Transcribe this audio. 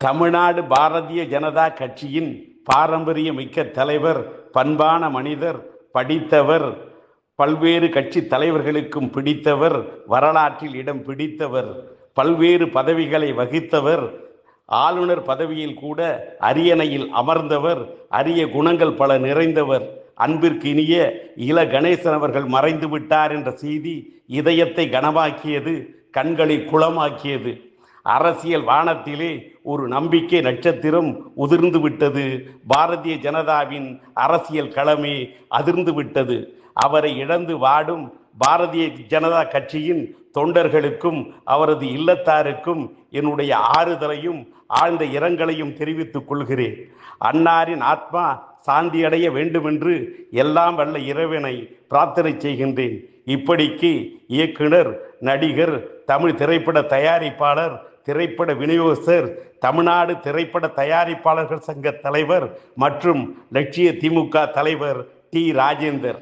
தமிழ்நாடு பாரதிய ஜனதா கட்சியின் பாரம்பரிய மிக்க தலைவர் பண்பான மனிதர் படித்தவர் பல்வேறு கட்சி தலைவர்களுக்கும் பிடித்தவர் வரலாற்றில் இடம் பிடித்தவர் பல்வேறு பதவிகளை வகித்தவர் ஆளுநர் பதவியில் கூட அரியணையில் அமர்ந்தவர் அரிய குணங்கள் பல நிறைந்தவர். அன்பிற்கு இனிய இள கணேசன் அவர்கள் மறைந்து விட்டார் என்ற செய்தி இதயத்தை கனமாக்கியது கண்களை குளமாக்கியது. அரசியல் வானத்திலே ஒரு நம்பிக்கை நட்சத்திரம் உதிர்ந்து விட்டது. பாரதிய ஜனதாவின் அரசியல் களமே அதிர்ந்து விட்டது. அவரை இழந்து வாடும் பாரதிய ஜனதா கட்சியின் தொண்டர்களுக்கும் அவரது இல்லத்தாருக்கும் என்னுடைய ஆறுதலையும் ஆழ்ந்த இரங்கலையும் தெரிவித்துக் கொள்கிறேன். அன்னாரின் ஆத்மா சாந்தியடைய வேண்டுமென்று எல்லாம் வல்ல இறைவனை பிரார்த்தனை செய்கின்றேன். இப்படிக்கு இயக்குனர் நடிகர் தமிழ் திரைப்பட தயாரிப்பாளர் திரைப்பட விநியோகஸ்தர் தமிழ்நாடு திரைப்பட தயாரிப்பாளர்கள் சங்க தலைவர் மற்றும் லட்சிய திமுக தலைவர் டி. ராஜேந்தர்.